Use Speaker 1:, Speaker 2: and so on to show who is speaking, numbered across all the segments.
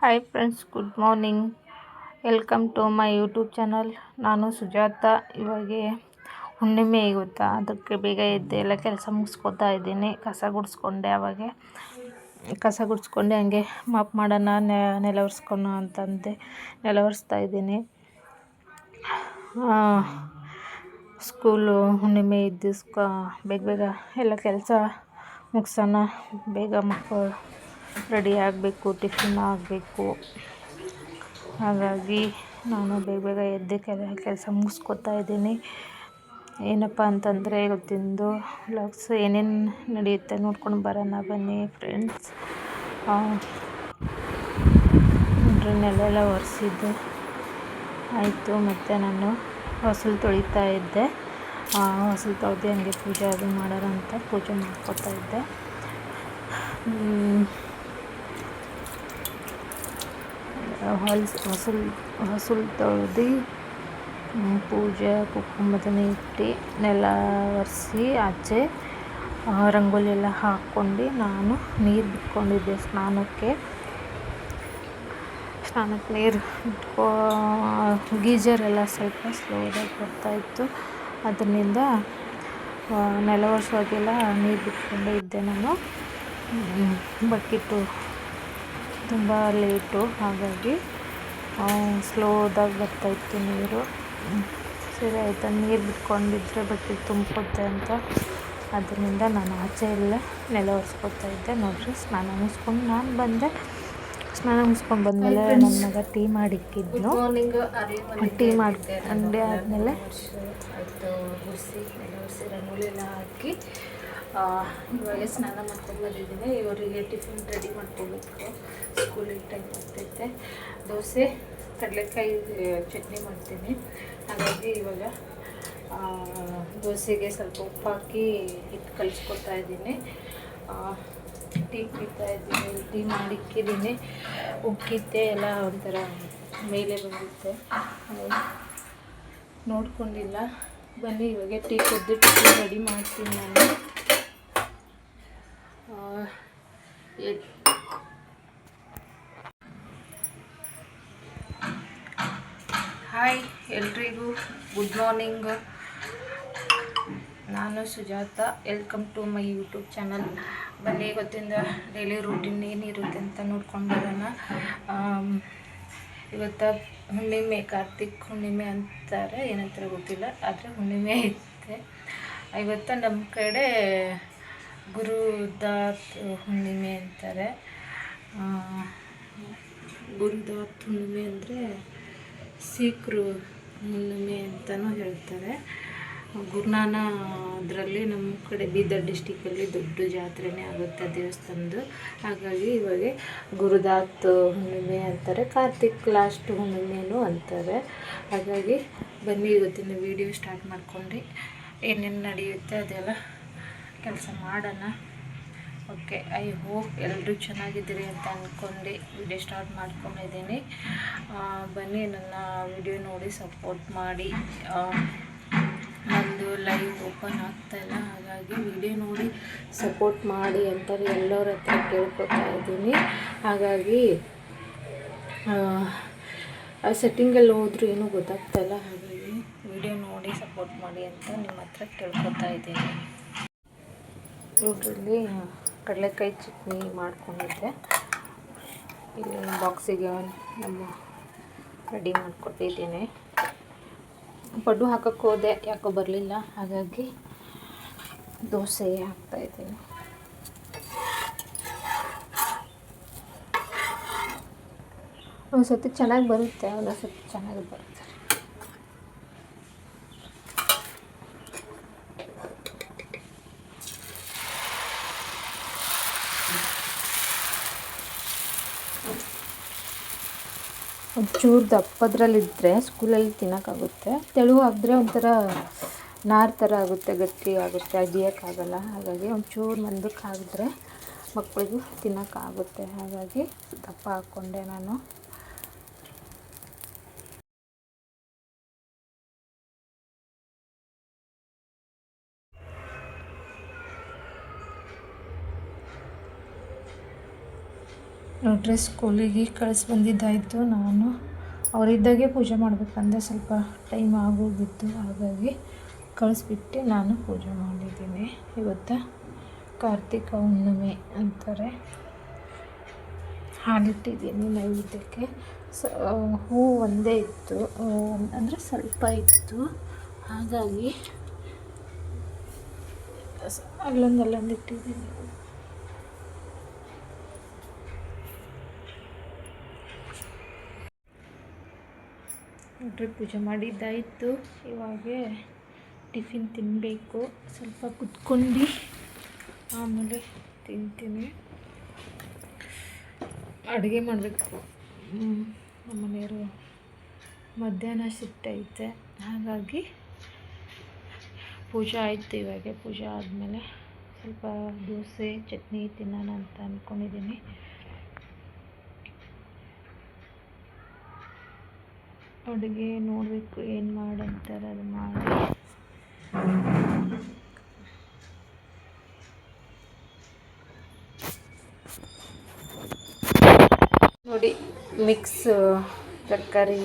Speaker 1: Hi friends good morning welcome to my YouTube channel ನಾನು ಸುಜಾತ. ಇವಾಗೆ ಹುಣ್ಣಿಮೆ ಗೊತ್ತಾ? ಅದಕ್ಕೆ ಬೇಗ ಇದ್ದೆ ಎಲ್ಲ ಕೆಲಸ ಮುಗಿಸ್ಕೊತಾ ಇದ್ದೀನಿ. ಕಸ ಗುಡಿಸ್ಕೊಂಡೆ ಅವಾಗೆ ಕಸ ಗುಡಿಸ್ಕೊಂಡೆ ಹಂಗೆ ಮಾಪ್ ಮಾಡೋಣ ನೆಲ ಒರೆಸ್ಕೊಳೋ ಅಂತಂದೆ. ನೆಲ ಒರೆಸ್ತಾ ಇದ್ದೀನಿ. ಸ್ಕೂಲು ಹುಣ್ಣಿಮೆ ಇದ್ದು ಬೇಗ ಬೇಗ ಎಲ್ಲ ಕೆಲಸ ಮುಗಿಸೋಣ. ಬೇಗ ಮಕ್ಕಳು ರೆಡಿ ಆಗಬೇಕು, ಟಿಫಿನ್ ಆಗಬೇಕು. ಹಾಗಾಗಿ ನಾನು ಬೇಗ ಬೇಗ ಎದ್ದು ಕೆಲ ಕೆಲಸ ಮುಗಿಸ್ಕೊತಾ ಇದ್ದೀನಿ. ಏನಪ್ಪ ಅಂತಂದರೆ ಇವತ್ತಿಂದು ವ್ಲಾಗ್ಸ್ ಏನೇನು ನಡೆಯುತ್ತೆ ನೋಡ್ಕೊಂಡು ಬರೋಣ ಬನ್ನಿ ಫ್ರೆಂಡ್ಸ್ ನೋಡ್ರಿ ನೆಲೆಲ್ಲ ಒರೆಸಿದ್ದು. ಆಯಿತು, ಮತ್ತು ನಾನು ಹೊಸಲು ತೊಳಿತಾ ಇದ್ದೆ. ಹೊಸಲು ತೊಳೆದು ಹಂಗೆ ಪೂಜೆ ಅದು ಮಾಡೋಣ ಅಂತ ಪೂಜೆ ಮಾಡ್ಕೊತಾ ಇದ್ದೆ. ಹೊಲ್ಸ್ ಹೊಸಲು ಹೊಸಲು ತೊಳ್ದು ಪೂಜೆ ಕುಂಕುಮದನ್ನ ಇಟ್ಟು ನೆಲ ಒರೆಸಿ ಆಚೆ ರಂಗೋಲಿ ಎಲ್ಲ ಹಾಕ್ಕೊಂಡು ನಾನು ನೀರು ಬಿಟ್ಕೊಂಡಿದ್ದೆ ಸ್ನಾನಕ್ಕೆ. ಸ್ನಾನಕ್ಕೆ ನೀರು ಬಿಟ್ಕೊ ಗೀಜರೆಲ್ಲ ಸ್ವಲ್ಪ ಸ್ಲೋದಾಗಿ ಬರ್ತಾಯಿತ್ತು ಅದರಿಂದ ನೆಲ ವರ್ಷವಾಗೆಲ್ಲ ನೀರು ಬಿಟ್ಕೊಂಡೇ ಇದ್ದೆ ನಾನು ಬಕೆಟು ತುಂಬ ಲೇಟು ಹಾಗಾಗಿ ಸ್ಲೋದಾಗಿ ಬರ್ತಾಯಿತ್ತು ನೀರು. ಸರಿ ಆಯಿತಾ ನೀರು ಬಿಟ್ಕೊಂಡಿದ್ರೆ ಬಟ್ಟೆ ತುಂಬ್ಕೊತ್ತೆ ಅಂತ. ಅದರಿಂದ ನಾನು ಆಚೆ ಎಲ್ಲ ನೆಲ ಒರೆಸ್ಕೊತಾ ಇದ್ದೆ. ನೋಡಿರಿ ಸ್ನಾನ ಮುಗಿಸ್ಕೊಂಡು ನಾನು ಬಂದೆ. ಸ್ನಾನ ಮುಗಿಸ್ಕೊಂಡು ಬಂದಮೇಲೆ ನನ್ನ ಮಗ ಟೀ ಮಾಡಿಕ್ಕಿದ್ನು ಟೀ ಮಾಡ್ಕೊಂಡೆ ಆದಮೇಲೆ.
Speaker 2: ಹಾಕಿ ಇವಾಗ ಸ್ನಾನ ಮಾಡ್ಕೊಂಡು ಬಂದಿದ್ದೀನಿ. ಇವರಿಗೆ ಟಿಫಿನ್ ರೆಡಿ ಮಾಡ್ಕೊಬೇಕು. ಸ್ಕೂಲಿಗೆ ಟೈಮ್ ಬರ್ತೈತೆ ದೋಸೆ, ಕಡಲೆಕಾಯಿ ಚಟ್ನಿ ಮಾಡ್ತೀನಿ. ಹಾಗಾಗಿ ಇವಾಗ ದೋಸೆಗೆ ಸ್ವಲ್ಪ ಉಪ್ಪು ಹಾಕಿ ಹಿಟ್ಟು ಕಲಿಸ್ಕೊಳ್ತಾ ಇದ್ದೀನಿ ಟೀ ಕುಡಿತಾ ಇದ್ದೀನಿ, ಟೀ ಮಾಡಿಕ್ಕಿದ್ದೀನಿ. ಉಕ್ಕಿತ್ತೆ ಎಲ್ಲ ಒಂಥರ ಮೇಲೆ ಬಂದಿತ್ತೆ ನೋಡ್ಕೊಂಡಿಲ್ಲ. ಬನ್ನಿ, ಇವಾಗ ಟೀ ಕುದ್ದು ಟೀ ರೆಡಿ ಮಾಡ್ತೀನಿ ನಾನು. ಹಾಯ್ ಎಲ್ರಿಗೂ ಗುಡ್ ಮಾರ್ನಿಂಗ್ ನಾನು Sujatha. Welcome to my YouTube channel ಬನ್ನಿ ಗೊತ್ತಿಂದ ಡೈಲಿ ರೂಟೀನ್ ಏನಿರುತ್ತೆ ಅಂತ ನೋಡ್ಕೊಂಡು ಬರೋಣ. ಇವತ್ತು ಹುಣ್ಣಿಮೆ, ಕಾರ್ತಿಕ್ ಹುಣ್ಣಿಮೆ ಅಂತಾರೆ. ಏನಂತಾರೆ ಗೊತ್ತಿಲ್ಲ, ಆದರೆ ಹುಣ್ಣಿಮೆ ಐತೆ. ಇವತ್ತು ನಮ್ಮ ಕಡೆ ಗುರುದಾತ್ ಹುಣ್ಣಿಮೆ ಅಂತಾರೆ. ಗುರುದಾತ್ ಹುಣ್ಣಿಮೆ ಅಂದರೆ ಸಿಖ್ರು ಹುಣ್ಣಿಮೆ ಅಂತಲೂ ಹೇಳ್ತಾರೆ. ಗುರುನಾನ ಅದರಲ್ಲಿ ನಮ್ಮ ಕಡೆ ಬೀದರ್ ಡಿಸ್ಟಿಕಲ್ಲಿ ದೊಡ್ಡ ಜಾತ್ರೆನೇ ಆಗುತ್ತೆ ದೇವಸ್ಥಾನದ್ದು. ಹಾಗಾಗಿ ಇವಾಗ ಗುರುದಾತ್ ಹುಣ್ಣಿಮೆ ಅಂತಾರೆ, ಕಾರ್ತಿಕ್ ಲಾಸ್ಟ್ ಹುಣ್ಣಿಮೆನೂ ಅಂತಾರೆ. ಹಾಗಾಗಿ ಬನ್ನಿ ಇವತ್ತಿನ ವೀಡಿಯೋ ಸ್ಟಾರ್ಟ್ ಮಾಡ್ಕೊಂಡು ಏನೇನು ನಡೆಯುತ್ತೆ ಅದೆಲ್ಲ ಕೆಲಸ ಮಾಡೋಣ. ಓಕೆ, ಐ ಹೋಪ್ ಎಲ್ಲರೂ ಚೆನ್ನಾಗಿದ್ದೀರಿ ಅಂತ ಅಂದ್ಕೊಂಡು ವಿಡಿಯೋ ಸ್ಟಾರ್ಟ್ ಮಾಡ್ಕೊಂಡಿದ್ದೀನಿ ಬನ್ನಿ, ನನ್ನ ವಿಡಿಯೋ ನೋಡಿ ಸಪೋರ್ಟ್ ಮಾಡಿ. ನಂದು ಲೈವ್ ಓಪನ್ ಆಗ್ತಾಯಿಲ್ಲ, ಹಾಗಾಗಿ ವಿಡಿಯೋ ನೋಡಿ ಸಪೋರ್ಟ್ ಮಾಡಿ ಅಂತ ಎಲ್ಲರ ಹತ್ರ ಕೇಳ್ಕೊತಾ ಇದ್ದೀನಿ. ಹಾಗಾಗಿ ಆ ಸೆಟ್ಟಿಂಗಲ್ಲಿ ಹೋದರೂ ಏನೂ ಗೊತ್ತಾಗ್ತಾಯಿಲ್ಲ, ಹಾಗಾಗಿ ವಿಡಿಯೋ ನೋಡಿ ಸಪೋರ್ಟ್ ಮಾಡಿ ಅಂತ ನಿಮ್ಮ ಹತ್ರ ಕೇಳ್ಕೊತಾ ಇದ್ದೀನಿ. ನೋಡ್ರಲ್ಲಿ ಕಡಲೆಕಾಯಿ ಚಟ್ನಿ ಮಾಡ್ಕೊಂಡಿದ್ದೆ. ಇಲ್ಲಿ ಬಾಕ್ಸಿಗೆ ನಮ್ಮ ರೆಡಿ ಮಾಡಿಕೊಟ್ಟಿದ್ದೀನಿ. ಪಡ್ಡು ಹಾಕೋಕ್ಕೆ ಹೋದೆ, ಯಾಕೋ ಬರಲಿಲ್ಲ. ಹಾಗಾಗಿ ದೋಸೆ ಹಾಕ್ತಾಯಿದ್ದೀನಿ ಒಂದು ಸತಿ ಚೆನ್ನಾಗಿ ಬರುತ್ತೆ ಒಂದು ಸತಿ ಚೆನ್ನಾಗಿ ಬರುತ್ತೆ. ಒಂಚೂರು ದಪ್ಪದ್ರಲ್ಲಿದ್ದರೆ ಸ್ಕೂಲಲ್ಲಿ ತಿನ್ನೋಕ್ಕಾಗುತ್ತೆ. ತೆಳುವು ಆದರೆ ಒಂಥರ ನಾರು ಥರ ಆಗುತ್ತೆ, ಗಟ್ಟಿ ಆಗುತ್ತೆ ಅಗಿಯೋಕ್ಕಾಗಲ್ಲ ಹಾಗಾಗಿ ಒಂಚೂರು ಮಂದಕ್ಕೆ ಹಾಕಿದ್ರೆ ಮಕ್ಕಳಿಗೂ ತಿನ್ನೋಕ್ಕಾಗುತ್ತೆ. ಹಾಗಾಗಿ ದಪ್ಪ ಹಾಕ್ಕೊಂಡೆ ನಾನು. ನೋಡ್ರಿ ಸ್ಕೂಲಿಗೆ ಕಳಿಸಿ ಬಂದಿದ್ದಾಯಿತು ನಾನು. ಅವರಿದ್ದಾಗೆ ಪೂಜೆ ಮಾಡಬೇಕಂದ್ರೆ ಸ್ವಲ್ಪ ಟೈಮ್ ಆಗೋಗಿತ್ತು. ಹಾಗಾಗಿ ಕಳಿಸ್ಬಿಟ್ಟು ನಾನು ಪೂಜೆ ಮಾಡಿದ್ದೀನಿ. ಇವತ್ತು ಕಾರ್ತಿಕ ಹುಣ್ಣಿಮೆ ಅಂತಾರೆ. ಹಾಲಿಟ್ಟಿದ್ದೀನಿ ನೈವೇದ್ಯಕ್ಕೆ. ಸ ಹೂ ಒಂದೇ ಇತ್ತು. ಅಂದರೆ ಸ್ವಲ್ಪ ಇತ್ತು. ಹಾಗಾಗಿ ಅಲ್ಲೊಂದು ಇಟ್ಟಿದ್ದೀನಿ. ನೋಡ್ರಿ ಪೂಜೆ ಮಾಡಿದ್ದಾಯಿತು. ಇವಾಗ ಟಿಫಿನ್ ತಿನ್ನಬೇಕು ಸ್ವಲ್ಪ ಕುತ್ಕೊಂಡು ಆಮೇಲೆ ತಿಂತೀನಿ. ಅಡುಗೆ ಮಾಡಬೇಕು. ನಮ್ಮ ಮನೆಯವರು ಮಧ್ಯಾಹ್ನ ಶಿಫ್ಟ್ ಐತೆ. ಹಾಗಾಗಿ ಪೂಜೆ ಆಯಿತು ಇವಾಗ. ಪೂಜೆ ಆದಮೇಲೆ ಸ್ವಲ್ಪ ದೋಸೆ, ಚಟ್ನಿ ತಿನ್ನೋಣ ಅಂತ ಅಂದ್ಕೊಂಡಿದ್ದೀನಿ ಅಡುಗೆ ನೋಡಬೇಕು ಏನು ಮಾಡಂತಾರೆ ಅದು ಮಾಡಿ. ನೋಡಿ ಮಿಕ್ಸ್ ತರಕಾರಿ,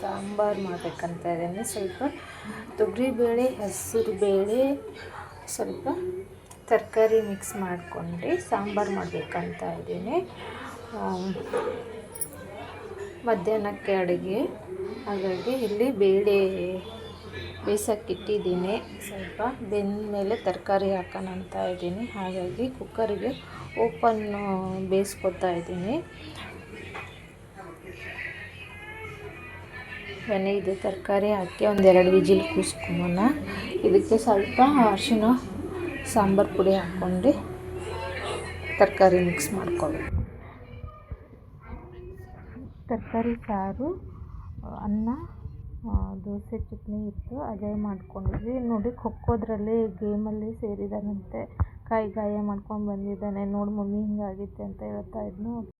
Speaker 2: ಸಾಂಬಾರು ಮಾಡಬೇಕಂತ ಇದ್ದೀನಿ. ಸ್ವಲ್ಪ ತೊಗರಿಬೇಳೆ ಹೆಸರು ಬೇಳೆ, ಸ್ವಲ್ಪ ತರಕಾರಿ ಮಿಕ್ಸ್ ಮಾಡಿಕೊಂಡು ಸಾಂಬಾರು ಮಾಡಬೇಕಂತ ಇದ್ದೀನಿ. ಮಧ್ಯಾಹ್ನಕ್ಕೆ ಅಡುಗೆ. ಹಾಗಾಗಿ ಇಲ್ಲಿ ಬೇಳೆ ಬೇಯಿಸೋಕ್ಕಿಟ್ಟಿದ್ದೀನಿ. ಸ್ವಲ್ಪ ಬೆಂದ ಮೇಲೆ ತರಕಾರಿ ಹಾಕೋಣ ಅಂತ ಇದ್ದೀನಿ. ಹಾಗಾಗಿ ಕುಕ್ಕರಿಗೆ ಓಪನ್ ಬೇಯಿಸ್ಕೊತಾ ಇದ್ದೀನಿ. ಮನೆ ಇದು ತರಕಾರಿ ಹಾಕಿ ಒಂದೆರಡು ವಿಜಿಲ್ ಕೂಸ್ಕೊಂಬೋಣ ಇದಕ್ಕೆ ಸ್ವಲ್ಪ ಅರಿಶಿನ ಸಾಂಬಾರು ಪುಡಿ ಹಾಕ್ಕೊಂಡು ತರಕಾರಿ ಮಿಕ್ಸ್ ಮಾಡ್ಕೊಬೇಕು ತರಕಾರಿ ಸಾರು ಅನ್ನ ದೋಸೆ, ಚಟ್ನಿ ಇತ್ತು. ಅದೇ ಮಾಡ್ಕೊಂಡಿದ್ವಿ. ನೋಡಿ, ಖೋಖೋದ್ರಲ್ಲಿ ಗೇಮಲ್ಲಿ ಸೇರಿದಾನಂತೆ ಕೈ ಗಾಯ ಮಾಡ್ಕೊಂಡು ಬಂದಿದ್ದಾನೆ. ನೋಡಿ, ಮಮ್ಮಿ ಹಿಂಗಾಗಿತ್ತೆ ಅಂತ ಹೇಳ್ತಾ ಇದ್ನು.